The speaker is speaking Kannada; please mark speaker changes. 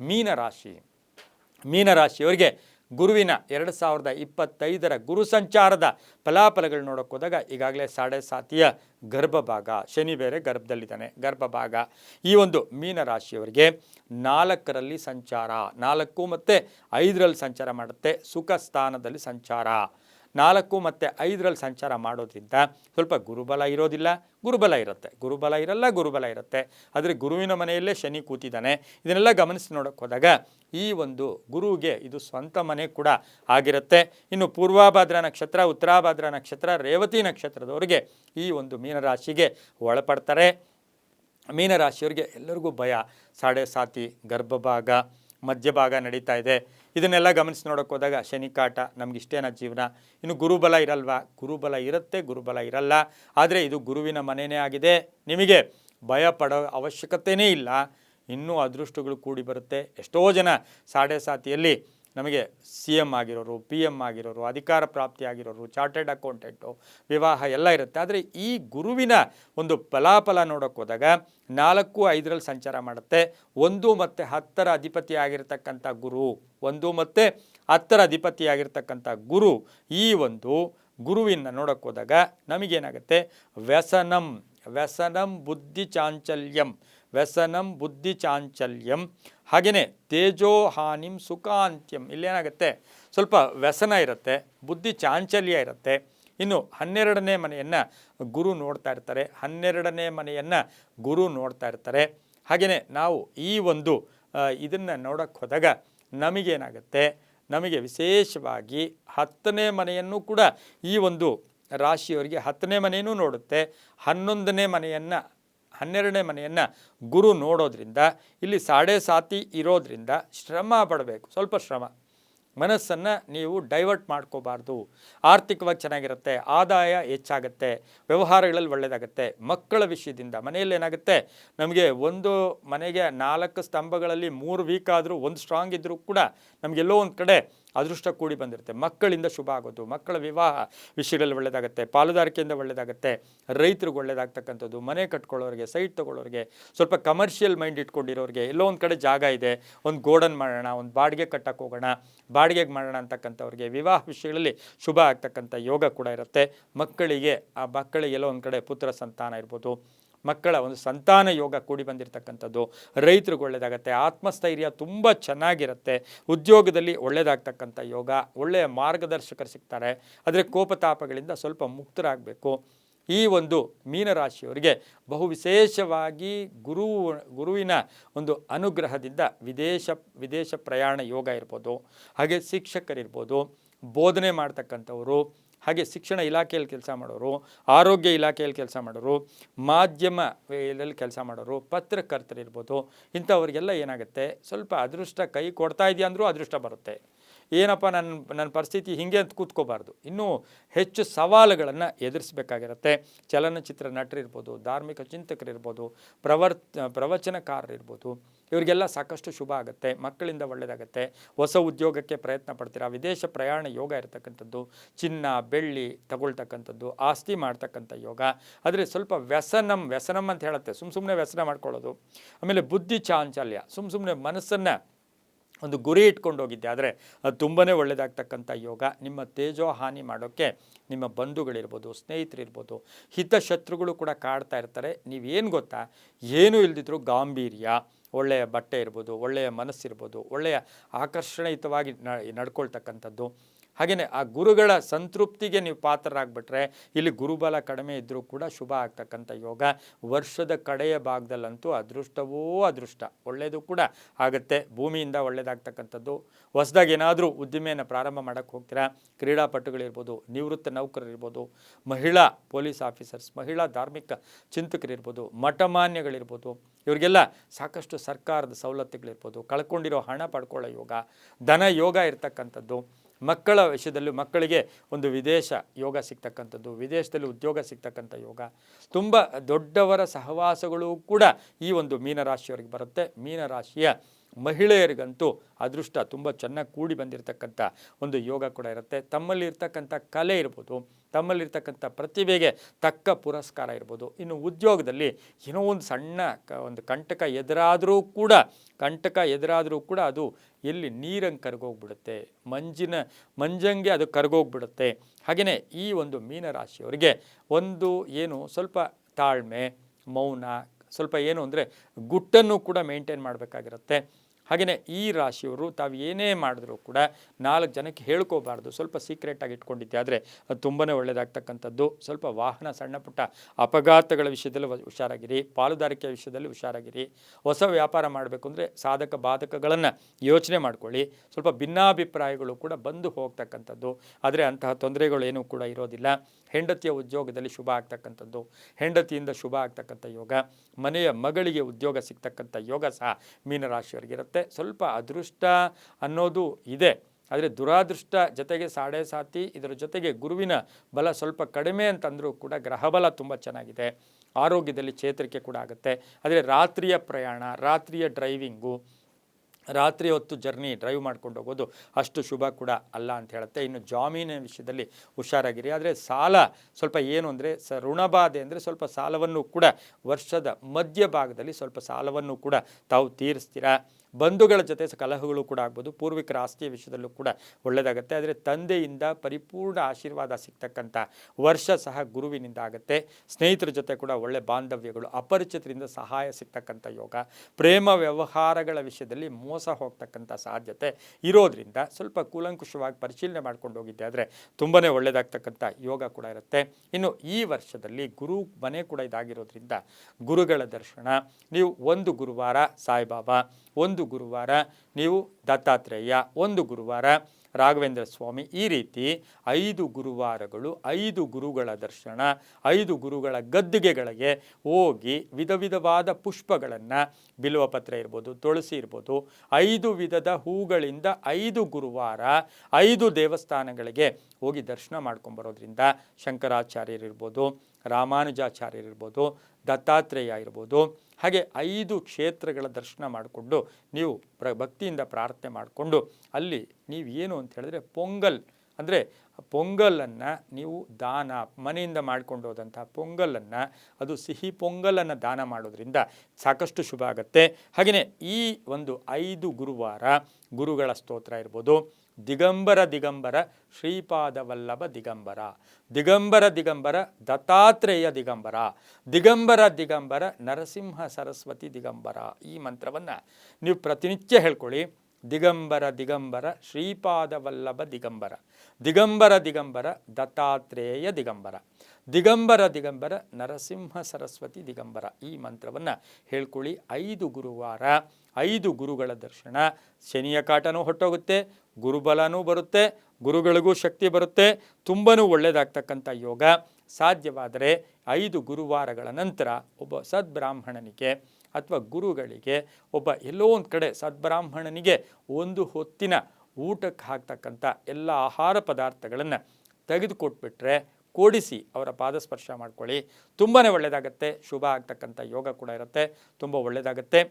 Speaker 1: ಮೀನರಾಶಿ. ಮೀನರಾಶಿಯವರಿಗೆ ಗುರುವಿನ ಎರಡು ಸಾವಿರದ ಇಪ್ಪತ್ತೈದರ ಗುರು ಸಂಚಾರದ ಫಲಾಫಲಗಳು ನೋಡೋಕೆ ಹೋದಾಗ ಈಗಾಗಲೇ ಸಾಡೆ ಸಾತಿಯ ಗರ್ಭಭಾಗ. ಶನಿ ಬೇರೆ ಗರ್ಭದಲ್ಲಿದ್ದಾನೆ. ಗರ್ಭಭಾಗ. ಈ ಒಂದು ಮೀನರಾಶಿಯವರಿಗೆ ನಾಲ್ಕರಲ್ಲಿ ಸಂಚಾರ. ನಾಲ್ಕು ಮತ್ತು ಐದರಲ್ಲಿ ಸಂಚಾರ ಮಾಡುತ್ತೆ. ಸುಖ ಸ್ಥಾನದಲ್ಲಿ ಸಂಚಾರ. ನಾಲ್ಕು ಮತ್ತು ಐದರಲ್ಲಿ ಸಂಚಾರ ಮಾಡೋದ್ರಿಂದ ಸ್ವಲ್ಪ ಗುರುಬಲ ಇರೋದಿಲ್ಲ, ಗುರುಬಲ ಇರುತ್ತೆ. ಗುರುಬಲ ಇರಲ್ಲ, ಗುರುಬಲ ಇರುತ್ತೆ. ಆದರೆ ಗುರುವಿನ ಮನೆಯಲ್ಲೇ ಶನಿ ಕೂತಿದ್ದಾನೆ. ಇದನ್ನೆಲ್ಲ ಗಮನಿಸಿ ನೋಡೋಕ್ಕೆ ಹೋದಾಗ ಈ ಒಂದು ಗುರುವಿಗೆ ಇದು ಸ್ವಂತ ಮನೆ ಕೂಡ ಆಗಿರುತ್ತೆ. ಇನ್ನು ಪೂರ್ವಾಭಾದ್ರ ನಕ್ಷತ್ರ, ಉತ್ತರಾಭಾದ್ರ ನಕ್ಷತ್ರ, ರೇವತಿ ನಕ್ಷತ್ರದವರಿಗೆ ಈ ಒಂದು ಮೀನರಾಶಿಗೆ ಒಳಪಡ್ತಾರೆ. ಮೀನರಾಶಿಯವರಿಗೆ ಎಲ್ಲರಿಗೂ ಭಯ. ಸಾಡೆ ಸಾತಿ, ಗರ್ಭಭಾಗ ಮಧ್ಯಭಾಗ ನಡೀತಾ ಇದೆ. ಇದನ್ನೆಲ್ಲ ಗಮನಿಸಿ ನೋಡೋಕೆ ಹೋದಾಗ ಶನಿಕಾಟ ನಮ್ಗೆ ಇಷ್ಟೇನ ಜೀವನ. ಇನ್ನು ಗುರುಬಲ ಇರಲ್ವಾ? ಗುರುಬಲ ಇರುತ್ತೆ, ಗುರುಬಲ ಇರಲ್ಲ. ಆದರೆ ಇದು ಗುರುವಿನ ಮನೆಯೇ ಆಗಿದೆ. ನಿಮಗೆ ಭಯ ಪಡೋ ಅವಶ್ಯಕತೆಯೇ ಇಲ್ಲ. ಇನ್ನೂ ಅದೃಷ್ಟಗಳು ಕೂಡಿ ಬರುತ್ತೆ. ಎಷ್ಟೋ ಜನ ಸಾಡೆ ಸಾತಿಯಲ್ಲಿ ನಮಗೆ ಸಿ ಎಂ ಆಗಿರೋರು, ಪಿ ಎಂ ಆಗಿರೋರು, ಅಧಿಕಾರ ಪ್ರಾಪ್ತಿ ಆಗಿರೋರು, ಚಾರ್ಟೆಡ್ ಅಕೌಂಟೆಂಟು, ವಿವಾಹ ಎಲ್ಲ ಇರುತ್ತೆ. ಆದರೆ ಈ ಗುರುವಿನ ಒಂದು ಫಲಾಫಲ ನೋಡೋಕೆ ಹೋದಾಗ ನಾಲ್ಕು ಐದರಲ್ಲಿ ಸಂಚಾರ ಮಾಡುತ್ತೆ. ಒಂದು ಮತ್ತು ಹತ್ತರ ಅಧಿಪತಿ ಆಗಿರತಕ್ಕಂಥ ಗುರು, ಒಂದು ಮತ್ತು ಹತ್ತರ ಅಧಿಪತಿ ಆಗಿರ್ತಕ್ಕಂಥ ಗುರು, ಈ ಒಂದು ಗುರುವಿನ ನೋಡೋಕೆ ಹೋದಾಗ ನಮಗೇನಾಗುತ್ತೆ? ವ್ಯಸನಂ ವ್ಯಸನಂ ಬುದ್ಧಿ ಚಾಂಚಲ್ಯಂ, ವ್ಯಸನಂ ಬುದ್ಧಿ ಚಾಂಚಲ್ಯಂ. ಹಾಗೆಯೇ ತೇಜೋಹಾನಿಂ ಸುಖಾಂತ್ಯಂ. ಇಲ್ಲೇನಾಗುತ್ತೆ? ಸ್ವಲ್ಪ ವ್ಯಸನ ಇರುತ್ತೆ, ಬುದ್ಧಿ ಚಾಂಚಲ್ಯ ಇರುತ್ತೆ. ಇನ್ನು ಹನ್ನೆರಡನೇ ಮನೆಯನ್ನು ಗುರು ನೋಡ್ತಾ ಇರ್ತಾರೆ. ಹನ್ನೆರಡನೇ ಮನೆಯನ್ನು ಗುರು ನೋಡ್ತಾ ಇರ್ತಾರೆ. ಹಾಗೆಯೇ ನಾವು ಈ ಒಂದು ಇದನ್ನು ನೋಡೋಕ್ಕೆ ಹೋದಾಗ ನಮಗೇನಾಗುತ್ತೆ? ನಮಗೆ ವಿಶೇಷವಾಗಿ ಹತ್ತನೇ ಮನೆಯನ್ನು ಕೂಡ ಈ ಒಂದು ರಾಶಿಯವರಿಗೆ ಹತ್ತನೇ ಮನೆಯೂ ನೋಡುತ್ತೆ. ಹನ್ನೊಂದನೇ ಮನೆಯನ್ನು ಹನ್ನೆರಡನೇ ಮನೆಯನ್ನು ಗುರು ನೋಡೋದ್ರಿಂದ, ಇಲ್ಲಿ ಸಾಡೆ ಸಾತಿ ಇರೋದ್ರಿಂದ ಶ್ರಮ ಪಡಬೇಕು, ಸ್ವಲ್ಪ ಶ್ರಮ. ಮನಸ್ಸನ್ನು ನೀವು ಡೈವರ್ಟ್ ಮಾಡ್ಕೋಬಾರ್ದು. ಆರ್ಥಿಕವಾಗಿ ಚೆನ್ನಾಗಿರುತ್ತೆ, ಆದಾಯ ಹೆಚ್ಚಾಗುತ್ತೆ, ವ್ಯವಹಾರಗಳಲ್ಲಿ ಒಳ್ಳೆಯದಾಗುತ್ತೆ ಮಕ್ಕಳ ವಿಷಯದಿಂದ. ಮನೆಯಲ್ಲಿ ಏನಾಗುತ್ತೆ, ನಮಗೆ ಒಂದು ಮನೆಗೆ ನಾಲ್ಕು ಸ್ತಂಭಗಳಲ್ಲಿ ಮೂರು ವೀಕ್ ಆದರೂ, ಒಂದು ಸ್ಟ್ರಾಂಗ್ ಇದ್ದರೂ ಕೂಡ ನಮಗೆಲ್ಲೋ ಒಂದು ಕಡೆ ಅದೃಷ್ಟ ಕೂಡಿ ಬಂದಿರುತ್ತೆ. ಮಕ್ಕಳಿಂದ ಶುಭ ಆಗೋದು, ಮಕ್ಕಳ ವಿವಾಹ ವಿಷಯಗಳಲ್ಲಿ ಒಳ್ಳೆಯದಾಗುತ್ತೆ ಪಾಲುದಾರಿಕೆಯಿಂದ ಒಳ್ಳೆಯದಾಗುತ್ತೆ ರೈತರಿಗೆ ಒಳ್ಳೆಯದಾಗ್ತಕ್ಕಂಥದ್ದು ಮನೆ ಕಟ್ಕೊಳ್ಳೋರಿಗೆ, ಸೈಟ್ ತೊಗೊಳ್ಳೋರಿಗೆ, ಸ್ವಲ್ಪ ಕಮರ್ಷಿಯಲ್ ಮೈಂಡ್ ಇಟ್ಕೊಂಡಿರೋರಿಗೆ, ಎಲ್ಲೋ ಒಂದು ಕಡೆ ಜಾಗ ಇದೆ, ಒಂದು ಗೋಡನ್ ಮಾಡೋಣ, ಒಂದು ಬಾಡಿಗೆ ಕಟ್ಟಕ್ಕೆ ಹೋಗೋಣ, ಬಾಡಿಗೆಗೆ ಮಾಡೋಣ ಅಂತಕ್ಕಂಥವ್ರಿಗೆ ವಿವಾಹ ವಿಷಯಗಳಲ್ಲಿ ಶುಭ ಆಗ್ತಕ್ಕಂಥ ಯೋಗ ಕೂಡ ಇರುತ್ತೆ. ಮಕ್ಕಳಿಗೆ, ಆ ಮಕ್ಕಳಿಗೆಲ್ಲೋ ಒಂದು ಕಡೆ ಪುತ್ರ, ಸಂತಾನ ಇರ್ಬೋದು. ಮಕ್ಕಳ ಒಂದು ಸಂತಾನ ಯೋಗ ಕೂಡಿ ಬಂದಿರತಕ್ಕಂಥದ್ದು. ರೈತರಿಗೆ ಒಳ್ಳೆಯದಾಗತ್ತೆ ಆತ್ಮಸ್ಥೈರ್ಯ ತುಂಬ ಚೆನ್ನಾಗಿರುತ್ತೆ, ಉದ್ಯೋಗದಲ್ಲಿ ಒಳ್ಳೆಯದಾಗ್ತಕ್ಕಂಥ ಯೋಗ, ಒಳ್ಳೆಯ ಮಾರ್ಗದರ್ಶಕರು ಸಿಗ್ತಾರೆ. ಆದರೆ ಕೋಪತಾಪಗಳಿಂದ ಸ್ವಲ್ಪ ಮುಕ್ತರಾಗಬೇಕು. ಈ ಒಂದು ಮೀನರಾಶಿಯವರಿಗೆ ಬಹು ವಿಶೇಷವಾಗಿ ಗುರು, ಗುರುವಿನ ಒಂದು ಅನುಗ್ರಹದಿಂದ ವಿದೇಶ ವಿದೇಶ ಪ್ರಯಾಣ ಯೋಗ ಇರ್ಬೋದು, ಹಾಗೆ ಶಿಕ್ಷಕರಿರ್ಬೋದು, ಬೋಧನೆ ಮಾಡ್ತಕ್ಕಂಥವರು ಹಾಗೆ ಶಿಕ್ಷಣ ಇಲಾಖೆಯಲ್ಲಿ ಕೆಲಸ ಮಾಡೋರು, ಆರೋಗ್ಯ ಇಲಾಖೆಯಲ್ಲಿ ಕೆಲಸ ಮಾಡೋರು, ಮಾಧ್ಯಮ ಇದರಲ್ಲಿ ಕೆಲಸ ಮಾಡೋರು ಪತ್ರಕರ್ತರಿರ್ಬೋದು ಇಂಥವ್ರಿಗೆಲ್ಲ ಏನಾಗುತ್ತೆ? ಸ್ವಲ್ಪ ಅದೃಷ್ಟ ಕೈ ಕೊಡ್ತಾ ಇದೆಯಾ ಅಂದರೂ ಅದೃಷ್ಟ ಬರುತ್ತೆ. ಏನಪ್ಪ ನನ್ನ ನನ್ನ ಪರಿಸ್ಥಿತಿ ಹೀಗೆ ಅಂತ ಕೂತ್ಕೋಬಾರ್ದು. ಇನ್ನೂ ಹೆಚ್ಚು ಸವಾಲುಗಳನ್ನು ಎದುರಿಸಬೇಕಾಗಿರುತ್ತೆ. ಚಲನಚಿತ್ರ ನಟರಿರ್ಬೋದು, ಧಾರ್ಮಿಕ ಚಿಂತಕರಿರ್ಬೋದು, ಪ್ರವರ್, ಪ್ರವಚನಕಾರರಿರ್ಬೋದು ಇವರಿಗೆಲ್ಲ ಸಾಕಷ್ಟು ಶುಭ ಆಗುತ್ತೆ, ಮಕ್ಕಳಿಂದ ಒಳ್ಳೆಯದಾಗುತ್ತೆ ಹೊಸ ಉದ್ಯೋಗಕ್ಕೆ ಪ್ರಯತ್ನ ಪಡ್ತೀರಾ? ವಿದೇಶ ಪ್ರಯಾಣ ಯೋಗ ಇರತಕ್ಕಂಥದ್ದು, ಚಿನ್ನ, ಬೆಳ್ಳಿ ತಗೊಳ್ತಕ್ಕಂಥದ್ದು, ಆಸ್ತಿ ಮಾಡ್ತಕ್ಕಂಥ ಯೋಗ. ಆದರೆ ಸ್ವಲ್ಪ ವ್ಯಸನಂ ವ್ಯಸನಂ ಅಂತ ಹೇಳುತ್ತೆ. ಸುಮ್ಮ ಸುಮ್ಮನೆ ವ್ಯಸನ ಮಾಡ್ಕೊಳ್ಳೋದು. ಆಮೇಲೆ ಬುದ್ಧಿ ಚಾಂಚಲ್ಯ. ಸುಮ್ಮ ಸುಮ್ಮನೆ ಮನಸ್ಸನ್ನು ಒಂದು ಗುರಿ ಇಟ್ಕೊಂಡು ಹೋಗಿದ್ದೆ. ಆದರೆ ಅದು ತುಂಬಾ ಒಳ್ಳೆಯದಾಗ್ತಕ್ಕಂಥ ಯೋಗ. ನಿಮ್ಮ ತೇಜೋ ಹಾನಿ ಮಾಡೋಕ್ಕೆ ನಿಮ್ಮ ಬಂಧುಗಳಿರ್ಬೋದು, ಸ್ನೇಹಿತರಿರ್ಬೋದು, ಹಿತಶತ್ರುಗಳು ಕೂಡ ಕಾಡ್ತಾ ಇರ್ತಾರೆ. ನೀವೇನು ಗೊತ್ತಾ? ಏನೂ ಇಲ್ದಿದ್ರು ಗಾಂಭೀರ್ಯ. ಒಳ್ಳೆಯ ಬಟ್ಟೆ ಇರ್ಬೋದು ಒಳ್ಳೆಯ ಮನಸ್ಸಿರ್ಬೋದು ಒಳ್ಳೆಯ ಆಕರ್ಷಣೀಯತವಾಗಿ ನಡ್ಕೊಳ್ತಕ್ಕಂಥದ್ದು. ಹಾಗೆಯೇ ಆ ಗುರುಗಳ ಸಂತೃಪ್ತಿಗೆ ನೀವು ಪಾತ್ರರಾಗ್ಬಿಟ್ರೆ ಇಲ್ಲಿ ಗುರುಬಲ ಕಡಿಮೆ ಇದ್ದರೂ ಕೂಡ ಶುಭ ಆಗ್ತಕ್ಕಂಥ ಯೋಗ ವರ್ಷದ ಕಡೆಯ ಭಾಗದಲ್ಲಂತೂ ಅದೃಷ್ಟವೋ ಅದೃಷ್ಟ. ಒಳ್ಳೆಯದು ಕೂಡ ಆಗುತ್ತೆ. ಭೂಮಿಯಿಂದ ಒಳ್ಳೆಯದಾಗ್ತಕ್ಕಂಥದ್ದು ಹೊಸದಾಗಿ ಏನಾದರೂ ಉದ್ದಿಮೆಯನ್ನು ಪ್ರಾರಂಭ ಮಾಡೋಕ್ಕೆ ಹೋಗ್ತೀರಾ? ಕ್ರೀಡಾಪಟುಗಳಿರ್ಬೋದು, ನಿವೃತ್ತ ನೌಕರರಿರ್ಬೋದು, ಮಹಿಳಾ ಪೊಲೀಸ್ ಆಫೀಸರ್ಸ್, ಮಹಿಳಾ ಧಾರ್ಮಿಕ ಚಿಂತಕರಿರ್ಬೋದು, ಮಠಮಾನ್ಯಗಳಿರ್ಬೋದು, ಇವರಿಗೆಲ್ಲ ಸಾಕಷ್ಟು ಸರ್ಕಾರದ ಸವಲತ್ತುಗಳಿರ್ಬೋದು, ಕಳ್ಕೊಂಡಿರೋ ಹಣ ಪಡ್ಕೊಳ್ಳೋ ಯೋಗ, ಧನ ಯೋಗ ಇರ್ತಕ್ಕಂಥದ್ದು. ಮಕ್ಕಳ ವಿಷಯದಲ್ಲೂ ಮಕ್ಕಳಿಗೆ ಒಂದು ವಿದೇಶ ಯೋಗ ಸಿಗ್ತಕ್ಕಂಥದ್ದು, ವಿದೇಶದಲ್ಲಿ ಉದ್ಯೋಗ ಸಿಗ್ತಕ್ಕಂಥ ಯೋಗ. ತುಂಬ ದೊಡ್ಡವರ ಸಹವಾಸಗಳು ಕೂಡ ಈ ಒಂದು ಮೀನರಾಶಿಯವರಿಗೆ ಬರುತ್ತೆ. ಮೀನರಾಶಿಯ ಮಹಿಳೆಯರಿಗಂತೂ ಅದೃಷ್ಟ ತುಂಬ ಚೆನ್ನಾಗಿ ಕೂಡಿ ಬಂದಿರತಕ್ಕಂಥ ಒಂದು ಯೋಗ ಕೂಡ ಇರುತ್ತೆ. ತಮ್ಮಲ್ಲಿರ್ತಕ್ಕಂಥ ಕಲೆ ಇರ್ಬೋದು ತಮ್ಮಲ್ಲಿರ್ತಕ್ಕಂಥ ಪ್ರತಿಭೆಗೆ ತಕ್ಕ ಪುರಸ್ಕಾರ ಇರ್ಬೋದು. ಇನ್ನು ಉದ್ಯೋಗದಲ್ಲಿ ಏನೋ ಒಂದು ಸಣ್ಣ ಕ, ಒಂದು ಕಂಟಕ ಎದುರಾದರೂ ಕೂಡ, ಕಂಟಕ ಎದುರಾದರೂ ಕೂಡ ಅದು ಎಲ್ಲಿ ನೀರಂಗೆ ಕರ್ಗೋಗ್ಬಿಡುತ್ತೆ, ಮಂಜಿನ, ಮಂಜಂಗೆ ಅದು ಕರ್ಗೋಗ್ಬಿಡುತ್ತೆ. ಹಾಗೆಯೇ ಈ ಒಂದು ಮೀನರಾಶಿಯವರಿಗೆ ಒಂದು ಏನು ಸ್ವಲ್ಪ ತಾಳ್ಮೆ, ಮೌನ ಸ್ವಲ್ಪ ಏನು ಅಂದರೆ ಗುಟ್ಟನ್ನು ಕೂಡ ಮೇಂಟೈನ್ ಮಾಡಬೇಕಾಗಿರುತ್ತೆ. ಹಾಗೆಯೇ ಈ ರಾಶಿಯವರು ತಾವು ಏನೇ ಮಾಡಿದ್ರೂ ಕೂಡ ನಾಲ್ಕು ಜನಕ್ಕೆ ಹೇಳ್ಕೋಬಾರ್ದು. ಸ್ವಲ್ಪ ಸೀಕ್ರೆಟಾಗಿ ಇಟ್ಕೊಂಡಿದ್ದೆ. ಆದರೆ ಅದು ತುಂಬಾ ಒಳ್ಳೆಯದಾಗ್ತಕ್ಕಂಥದ್ದು ಸ್ವಲ್ಪ ವಾಹನ, ಸಣ್ಣ ಪುಟ್ಟ ಅಪಘಾತಗಳ ವಿಷಯದಲ್ಲಿ ಹುಷಾರಾಗಿರಿ. ಪಾಲುದಾರಿಕೆ ವಿಷಯದಲ್ಲಿ ಹುಷಾರಾಗಿರಿ. ಹೊಸ ವ್ಯಾಪಾರ ಮಾಡಬೇಕು ಅಂದರೆ ಸಾಧಕ ಬಾಧಕಗಳನ್ನು ಯೋಚನೆ ಮಾಡ್ಕೊಳ್ಳಿ. ಸ್ವಲ್ಪ ಭಿನ್ನಾಭಿಪ್ರಾಯಗಳು ಕೂಡ ಬಂದು ಹೋಗ್ತಕ್ಕಂಥದ್ದು. ಆದರೆ ಅಂತಹ ತೊಂದರೆಗಳು ಏನೂ ಕೂಡ ಇರೋದಿಲ್ಲ. ಹೆಂಡತಿಯ ಉದ್ಯೋಗದಲ್ಲಿ ಶುಭ ಆಗ್ತಕ್ಕಂಥದ್ದು, ಹೆಂಡತಿಯಿಂದ ಶುಭ ಆಗ್ತಕ್ಕಂಥ ಯೋಗ, ಮನೆಯ ಮಗಳಿಗೆ ಉದ್ಯೋಗ ಸಿಗ್ತಕ್ಕಂಥ ಯೋಗ ಸಹ ಮೀನರಾಶಿಯವರಿಗಿರುತ್ತೆ. ಸ್ವಲ್ಪ ಅದೃಷ್ಟ ಅನ್ನೋದು ಇದೆ. ಆದರೆ ದುರಾದೃಷ್ಟ ಜೊತೆಗೆ ಸಾಡೆ ಸಾತಿ, ಇದರ ಜೊತೆಗೆ ಗುರುವಿನ ಬಲ ಸ್ವಲ್ಪ ಕಡಿಮೆ ಅಂತಂದರೂ ಕೂಡ ಗ್ರಹಬಲ ತುಂಬ ಚೆನ್ನಾಗಿದೆ. ಆರೋಗ್ಯದಲ್ಲಿ ಚೇತರಿಕೆ ಕೂಡ ಆಗುತ್ತೆ. ಆದರೆ ರಾತ್ರಿಯ ಪ್ರಯಾಣ, ರಾತ್ರಿಯ ಡ್ರೈವಿಂಗು ರಾತ್ರಿ ಹೊತ್ತು ಜರ್ನಿ ಡ್ರೈವ್ ಮಾಡ್ಕೊಂಡು ಹೋಗೋದು ಅಷ್ಟು ಶುಭ ಕೂಡ ಅಲ್ಲ ಅಂತ ಹೇಳುತ್ತೆ. ಇನ್ನು ಜಾಮೀನಿನ ವಿಷಯದಲ್ಲಿ ಹುಷಾರಾಗಿರಿ. ಆದರೆ ಸಾಲ ಸ್ವಲ್ಪ ಏನು ಅಂದರೆ ಸ ಋಣಬಾಧೆ ಅಂದರೆ ಸ್ವಲ್ಪ ಸಾಲವನ್ನು ಕೂಡ ವರ್ಷದ ಮಧ್ಯಭಾಗದಲ್ಲಿ ಸ್ವಲ್ಪ ಸಾಲವನ್ನು ಕೂಡ ತಾವು ತೀರಿಸ್ತೀರಾ? ಬಂಧುಗಳ ಜೊತೆ ಕಲಹಗಳು ಕೂಡ ಆಗ್ಬೋದು. ಪೂರ್ವಿಕರ ಆಸ್ತಿಯ ವಿಷಯದಲ್ಲೂ ಕೂಡ ಒಳ್ಳೆಯದಾಗುತ್ತೆ. ಆದರೆ ತಂದೆಯಿಂದ ಪರಿಪೂರ್ಣ ಆಶೀರ್ವಾದ ಸಿಗ್ತಕ್ಕಂಥ ವರ್ಷ ಸಹ ಗುರುವಿನಿಂದ ಆಗುತ್ತೆ. ಸ್ನೇಹಿತರ ಜೊತೆ ಕೂಡ ಒಳ್ಳೆ ಬಾಂಧವ್ಯಗಳು, ಅಪರಿಚಿತರಿಂದ ಸಹಾಯ ಸಿಗ್ತಕ್ಕಂಥ ಯೋಗ, ಪ್ರೇಮ ವ್ಯವಹಾರಗಳ ವಿಷಯದಲ್ಲಿ ಮೋಸ ಹೋಗ್ತಕ್ಕಂಥ ಸಾಧ್ಯತೆ ಇರೋದ್ರಿಂದ ಸ್ವಲ್ಪ ಕೂಲಂಕುಷವಾಗಿ ಪರಿಶೀಲನೆ ಮಾಡ್ಕೊಂಡು ಹೋಗಿದ್ದೆ ಆದರೆ ತುಂಬಾ ಒಳ್ಳೆಯದಾಗ್ತಕ್ಕಂಥ ಯೋಗ ಕೂಡ ಇರುತ್ತೆ. ಇನ್ನು ಈ ವರ್ಷದಲ್ಲಿ ಗುರು ಮನೆ ಕೂಡ ಇದಾಗಿರೋದ್ರಿಂದ ಗುರುಗಳ ದರ್ಶನ, ನೀವು ಒಂದು ಗುರುವಾರ ಸಾಯಿಬಾಬಾ ಒಂದು ಗುರುವಾರ, ನೀವು ದತ್ತಾತ್ರೇಯ, ಒಂದು ಗುರುವಾರ, ರಾಘವೇಂದ್ರ ಸ್ವಾಮಿ, ಈ ರೀತಿ ಐದು ಗುರುವಾರಗಳು, ಐದು ಗುರುಗಳ ದರ್ಶನ, ಐದು ಗುರುಗಳ ಗದ್ದುಗೆಗಳಿಗೆ ಹೋಗಿ ವಿಧ ವಿಧವಾದ ಪುಷ್ಪಗಳನ್ನು ಬಿಲ್ವಪತ್ರ ಇರ್ಬೋದು, ತುಳಸಿ ಇರ್ಬೋದು, ಐದು ವಿಧದ ಹೂಗಳಿಂದ ಐದು ಗುರುವಾರ, ಐದು ದೇವಸ್ಥಾನಗಳಿಗೆ ಹೋಗಿ ದರ್ಶನ ಮಾಡ್ಕೊಂಬರೋದ್ರಿಂದ ಶಂಕರಾಚಾರ್ಯರಿರ್ಬೋದು, ರಾಮಾನುಜಾಚಾರ್ಯರಿರ್ಬೋದು, ದತ್ತಾತ್ರೇಯ ಇರ್ಬೋದು ಹಾಗೆ ಐದು ಕ್ಷೇತ್ರಗಳ ದರ್ಶನ ಮಾಡಿಕೊಂಡು ನೀವು ಪ್ರ ಭಕ್ತಿಯಿಂದ ಪ್ರಾರ್ಥನೆ ಮಾಡಿಕೊಂಡು ಅಲ್ಲಿ ನೀವು ಏನು ಅಂತ ಹೇಳಿದ್ರೆ ಪೊಂಗಲ್ ಅಂದರೆ ಪೊಂಗಲನ್ನು ನೀವು ದಾನ ಮನೆಯಿಂದ ಮಾಡ್ಕೊಂಡು ಹೋದಂಥ ಪೊಂಗಲನ್ನು ಅದು ಸಿಹಿ ಪೊಂಗಲನ್ನು ದಾನ ಮಾಡೋದ್ರಿಂದ ಸಾಕಷ್ಟು ಶುಭ ಆಗುತ್ತೆ. ಹಾಗೆಯೇ ಈ ಒಂದು ಐದು ಗುರುವಾರ ಗುರುಗಳ ಸ್ತೋತ್ರ ಇರ್ಬೋದು ದಿಗಂಬರ ದಿಗಂಬರ, ಶ್ರೀಪಾದವಲ್ಲಭ ದಿಗಂಬರ. ದಿಗಂಬರ ದಿಗಂಬರ, ದತ್ತಾತ್ರೇಯ ದಿಗಂಬರ. ದಿಗಂಬರ ದಿಗಂಬರ, ನರಸಿಂಹ ಸರಸ್ವತಿ ದಿಗಂಬರ. ಈ ಮಂತ್ರವನ್ನು ನೀವು ಪ್ರತಿನಿತ್ಯ ಹೇಳ್ಕೊಳ್ಳಿ. ದಿಗಂಬರ ದಿಗಂಬರ, ಶ್ರೀಪಾದವಲ್ಲಭ ದಿಗಂಬರ. ದಿಗಂಬರ ದಿಗಂಬರ, ದತ್ತಾತ್ರೇಯ ದಿಗಂಬರ. ದಿಗಂಬರ ದಿಗಂಬರ, ನರಸಿಂಹ ಸರಸ್ವತಿ ದಿಗಂಬರ. ಈ ಮಂತ್ರವನ್ನು ಹೇಳ್ಕೊಳ್ಳಿ ಐದು ಗುರುವಾರ. ಐದು ಗುರುಗಳ ದರ್ಶನ. ಶನಿಯ ಕಾಟನೂ ಹೊಟ್ಟೋಗುತ್ತೆ, ಗುರುಬಲನೂ ಬರುತ್ತೆ, ಗುರುಗಳಿಗೂ ಶಕ್ತಿ ಬರುತ್ತೆ ತುಂಬಾ ಒಳ್ಳೆಯದಾಗ್ತಕ್ಕಂಥ ಯೋಗ. ಸಾಧ್ಯವಾದರೆ ಐದು ಗುರುವಾರಗಳ ನಂತರ ಒಬ್ಬ ಸದ್ಬ್ರಾಹ್ಮಣನಿಗೆ ಅಥವಾ ಗುರುಗಳಿಗೆ ಒಬ್ಬ ಎಲ್ಲೋ ಒಂದು ಕಡೆ ಸದ್ಬ್ರಾಹ್ಮಣನಿಗೆ ಒಂದು ಹೊತ್ತಿನ ಊಟಕ್ಕೆ ಹಾಕ್ತಕ್ಕಂಥ ಎಲ್ಲ ಆಹಾರ ಪದಾರ್ಥಗಳನ್ನು ತೆಗೆದುಕೊಟ್ಬಿಟ್ರೆ ಕೂಡಿಸಿ ಅವರ ಪಾದಸ್ಪರ್ಶ ಮಾಡ್ಕೊಳ್ಳಿ. ತುಂಬಾ ಒಳ್ಳೆಯದಾಗತ್ತೆ ಶುಭ ಆಗ್ತಕ್ಕಂಥ ಯೋಗ ಕೂಡ ಇರುತ್ತೆ. ತುಂಬ ಒಳ್ಳೆಯದಾಗತ್ತೆ